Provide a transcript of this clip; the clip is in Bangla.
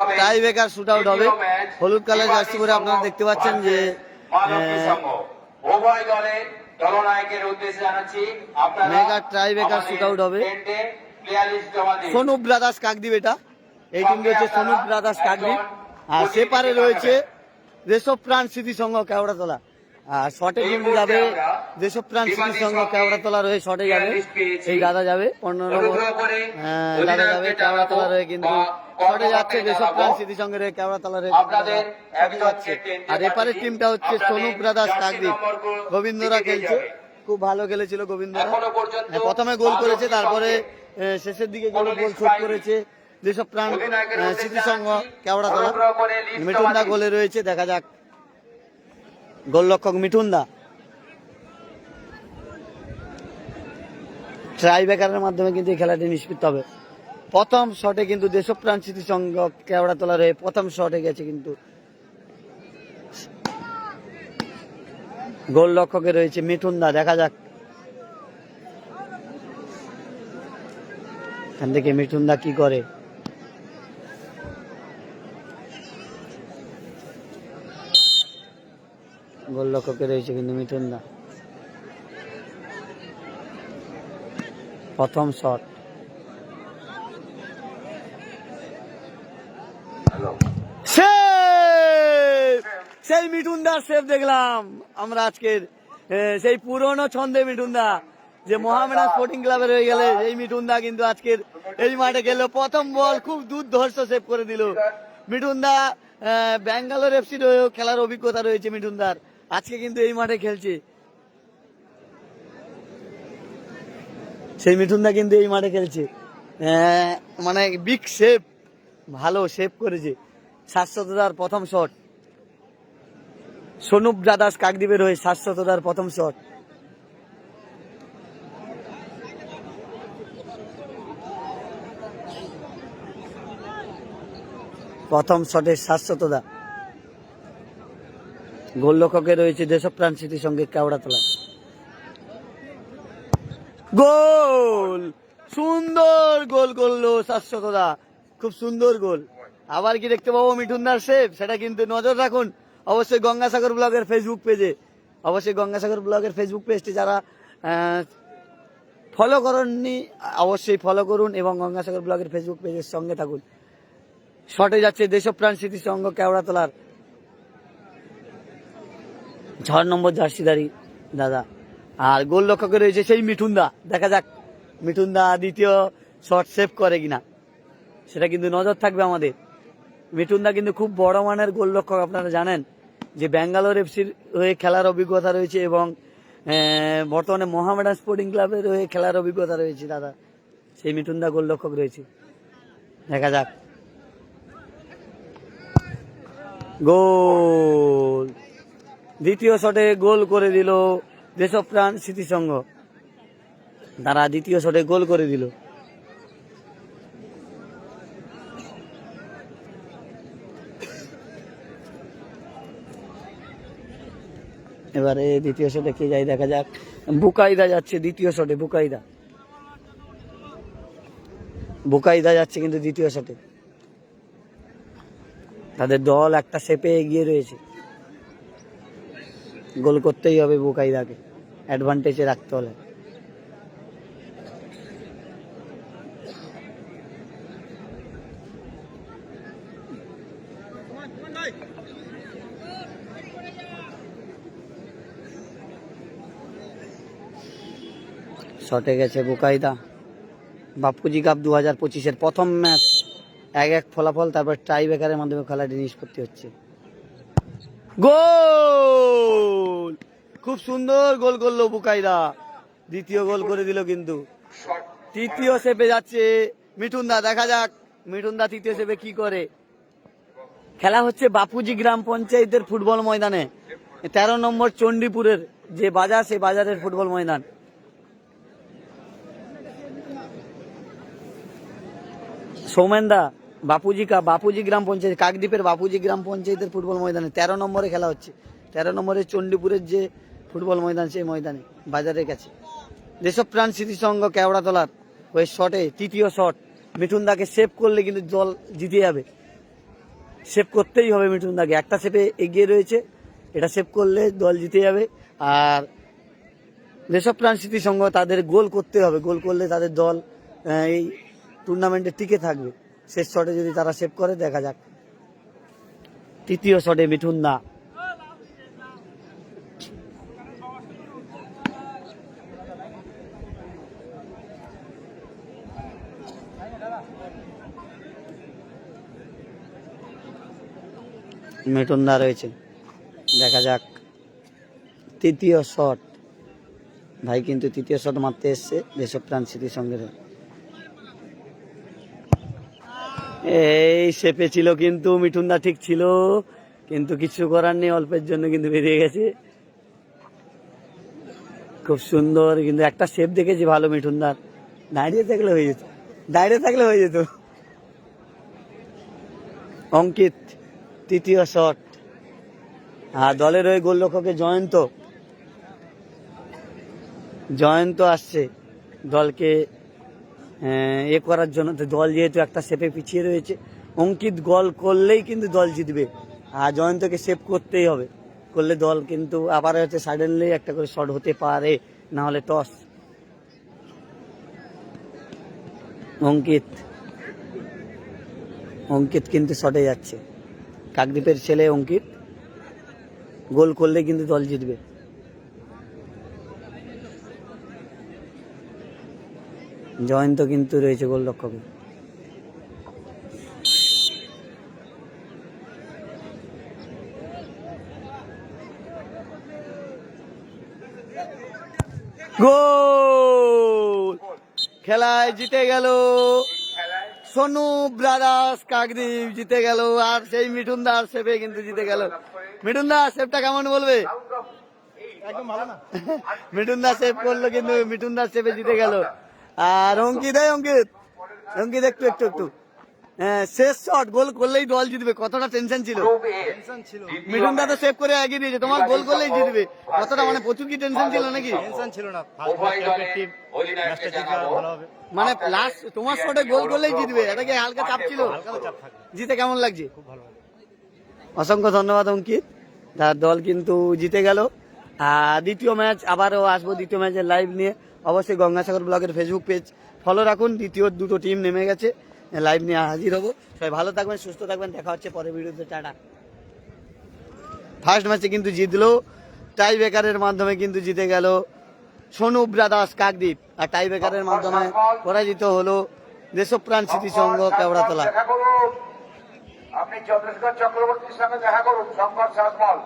টাই বেকার শুট আউট হবে। হলুদ কালার জার্সি পরে আপনারা দেখতে পাচ্ছেন যে উভয় দলের দলনায়কের উদ্দেশ্যে জানাচ্ছি আপনারা mega tie breaker shoot out হবে। সনুপ ব্রাদার্স কাকদ্বীপ এটা? এই টিমটি হচ্ছে সনুপ ব্রাদার্স কাকদ্বীপ আর সেপারে রয়েছে দেশপ্রাণ স্মৃতি সংঘ কেওড়াতলা। আর শটে কিন্তু যাবে দেশপ্রাণ স্মৃতি সংঘ কেওড়াতলা রয়ে শটে যাবে। এই দাদা যাবে। পনেরো নম্বর। হ্যাঁ, দাদা যাবে কেওড়াতলা রয়ে কিন্তু শটে যাচ্ছে দেশপ্রাণ স্মৃতি সংঘের রয়ে কেওড়াতলা রয়ে আপনাদের শটে যাচ্ছে। আর এপারের টিমটা হচ্ছে সনুপ ব্রাদার্স কাকদ্বীপ। গোবিন্দরা খেলছে। খুব ভালো খেলেছিল গোবিন্দরা। হ্যাঁ, প্রথমে গোল করেছে তারপরে শেষের দিকে গোল গোল শোধ করেছে যেসব প্রাণ স্মৃতিসংঘ কেওড়াতলা মিঠুনদা গোলে রয়েছে দেখা যাক। গোলরক্ষক মিঠুনদা। ট্রাই বেকারের মাধ্যমে কিন্তু এই খেলাটি নিষ্পৃত হবে। প্রথম শটে কিন্তু দেশপ্রাণ স্মৃতিসংঘ কেওড়াতলা রয়ে প্রথম শটে গেছে কিন্তু। গোল রক্ষকে রয়েছে মিঠুনদা দেখা যাক। এখান থেকে মিঠুনদা কি করে? গোলরক্ষকে রয়েছে কিন্তু মিঠুনদা প্রথম শট। সেই মিঠুনদার সেভ দেখলাম। আমরা আজকের সেই পুরনো ছন্দে মিঠুনদা, যে মোহামেডান স্পোর্টিং ক্লাবে রয়ে গেলে এই মিঠুনদা কিন্তু আজকের এই মাঠে গেল। প্রথম বল খুব দুর্ধর্ষ সেভ করে দিল। মিঠুনদা ব্যাঙ্গালোর এফসির হয়েও খেলার অভিজ্ঞতা রয়েছে মিঠুনদার। আজকে কিন্তু এই মাঠে খেলছে। সেই মিঠুনদা কিন্তু এই মাঠে খেলছে। মানে বিগ শেপ ভালো শেপ করেছে। শাশ্বতদার প্রথম শট সনুপ ব্রাদার্স কাকদ্বীপের হয়ে শাশ্বতদার প্রথম শট। প্রথম শটে শাশ্বতদা গোলরক্ষকে রয়েছে দেশপ্রাণ স্মৃতির সঙ্গে কেওড়াতলা। গোল! সুন্দর গোল করল শাশ্বতদা খুব সুন্দর গোল। আবার কি দেখতে পাবো মিঠুনদার সেভ সেটা কিন্তু নজর রাখুন। অবশ্যই গঙ্গাসাগর ব্লগের ফেসবুক পেজে অবশ্যই গঙ্গাসাগর ব্লগের ফেসবুক পেজটি যারা ফলো করেননি, অবশ্যই ফলো করুন এবং গঙ্গাসাগর ব্লগের ফেসবুক পেজের সঙ্গে থাকুন। শটে যাচ্ছে দেশপ্রাণ স্মৃতি সংঘ কেওড়াতলার। ঝড় নম্বর জার্সিদারি দাদা। আর গোল রক্ষকে রয়েছে সেই মিঠুনদা। দেখা যাক, মিঠুনদা দ্বিতীয় শট সেভ করে কিনা। সেটা কিন্তু নজর থাকবে আমাদের। মিঠুনদা কিন্তু খুব বড় মানের গোলরক্ষক আপনারা জানেন। যে ব্যাঙ্গালোর এফসির হয়ে খেলার অভিজ্ঞতা রয়েছে এবং বর্তমানে মোহামেডান স্পোর্টিং ক্লাবের হয়ে খেলার অভিজ্ঞতা রয়েছে, দাদা। সেই মিঠুনদা গোলরক্ষক রয়েছে। দেখা যাক। গোল! দ্বিতীয় শটে গোল করে দিল দেশপ্রাণ স্মৃতিসংঘ তারা দ্বিতীয় শটে গোল করে দিল। এবারে দ্বিতীয় শটে কে যাই দেখা যাক। বুকাইদা যাচ্ছে দ্বিতীয় শটে, বুকাইদা। বুকাইদা যাচ্ছে কিন্তু দ্বিতীয় শটে। তাদের দল একটা সেপে এগিয়ে রয়েছে। গোল করতেই হবে বুকাইদাকে। অ্যাডভান্টেজে রাখতে হলে। শটে গেছে বুকাইদা। বাপুজি কাপ দু হাজার পঁচিশের প্রথম ম্যাচ। এক এক ফলাফল, তারপর টাই বেকারের মাধ্যমে খেলাটি নিষ্পত্তি হচ্ছে। গোল! খুব সুন্দর গোল করল বুকাইদা। দ্বিতীয় গোল করে দিল কিন্তু। তৃতীয় সেপে যাচ্ছে মিঠুনদা, দেখা যাক মিঠুনদা তৃতীয় সেপে কি করে। খেলা হচ্ছে বাপুজি গ্রাম পঞ্চায়েতের ফুটবল ময়দানে। তেরো নম্বর চণ্ডীপুরের যে বাজার, সেই বাজারের ফুটবল ময়দান। সৌমেনদা, বাপুজি কা, বাপুজি গ্রাম পঞ্চায়েত, কাকদ্বীপের বাপুজি গ্রাম পঞ্চায়েতের ফুটবল ময়দানে তেরো নম্বরে খেলা হচ্ছে। তেরো নম্বরে চণ্ডীপুরের যে ফুটবল ময়দান, সেই ময়দানে, বাজারের কাছে। দেশপ্রাণ স্মৃতিসংঘ কেওড়াতলার ওই শটে, তৃতীয় শট, মিঠুনদাকে সেভ করলে কিন্তু জল জিতে যাবে। সেভ করতেই হবে মিঠুন দাকে একটা সেপে এগিয়ে রয়েছে, এটা সেভ করলে দল জিতে যাবে। আর যেসব প্রাণ স্মৃতি তাদের গোল করতে হবে। গোল করলে তাদের দল এই টুর্নামেন্টে টিকে থাকবে। শেষ শটে যদি তারা সেভ করে, দেখা যাক। তৃতীয় শটে মিঠুন দা। মিঠুন দা রয়েছে। দেখা যাক। তৃতীয় শট ভাই কিন্তু তৃতীয় শট মারতে এসছে যেসব প্রাণ স্মৃতির সঙ্গে এই সেপে ছিল কিন্তু, মিঠুনদা ঠিক ছিল, কিন্তু কিছু করার নেই, অল্পের জন্য কিন্তু বেরিয়ে গেছে। খুব সুন্দর, কিন্তু একটা শেপ দেখেছি ভালো মিঠুনদার। দাঁড়িয়ে থাকলে হয়ে যেত, দাঁড়িয়ে থাকলে হয়ে যেত। অঙ্কিত, তৃতীয় শট। আর দলের ওই গোলরক্ষকে জয়ন্ত। জয়ন্ত আসছে, দলকে এ করার জন্য তো দল যেহেতু একটা সেপে পিছিয়ে রয়েছে, অঙ্কিত গোল করলেই কিন্তু দল জিতবে। আর জয়ন্তকে সেভ করতেই হবে। করলে দল কিন্তু আবার হচ্ছে সাডেনলি একটা করে শট হতে পারে না হলে টস অঙ্কিত। অঙ্কিত কিন্তু শটে যাচ্ছে। কাকদ্বীপের ছেলে অঙ্কিত। গোল করলে কিন্তু দল জিতবে। জয়ন্ত কিন্তু রয়েছে গোলরক্ষকে। গোল! খেলায় জিতে গেল সোনু ব্রাদার্স কাকদ্বীপ জিতে গেল আর সেই মিঠুন দাস সেবে কিন্তু জিতে গেল। মিঠুন দাস সেবটা কেমন বলবে? মিঠুন দাস সেভ করল কিন্তু মিঠুন দাস সেভে জিতে গেল। আর অঙ্কিত অঙ্কিত অঙ্কিত একটু একটু একটু। হ্যাঁ শেষ শট গোল করলেই দল জিতবে কতটা টেনশন ছিল? মিঠুন সেভ করে এগিয়ে দিয়েছে তোমার গোল করলেই জিতবে। কতটা মানে প্রচুর কি টেনশন ছিল নাকি? টেনশন ছিল না। মানে লাস্ট তোমার শটে গোল করলেই জিতবে এটা কি হালকা চাপ ছিল? হালকা তো চাপ থাকে জিতে কেমন লাগছে? খুব ভালো হবে অসংখ্য ধন্যবাদ অঙ্কিত। তার দল কিন্তু জিতে গেল। দ্বিতীয় ম্যাচ আবারও আসব দ্বিতীয় ম্যাচের লাইভ নিয়ে। অবশ্যই গঙ্গাসাগর ব্লগের ফেসবুক পেজ ফলো রাখুন। দ্বিতীয় দুটো টিম নেমে গেছে লাইভ নিয়ে হাজির হব। সবাই ভালো থাকবেন, সুস্থ থাকবেন, দেখা হচ্ছে পরের ভিডিওতে, টাটা। ফার্স্ট ম্যাচে কিন্তু জিতলো টাই বেকারের মাধ্যমে কিন্তু জিতে গেল সোনু ব্রাদার্স কাকদ্বীপ। আর টাই বেকারের মাধ্যমে পরাজিত হলো দেশপ্রাণ স্মৃতি সংঘ কেওড়াতলা। আপনি চন্দ্রশেখর চক্রবর্তীর সঙ্গে দেখা করুন শঙ্কর শঙ্কর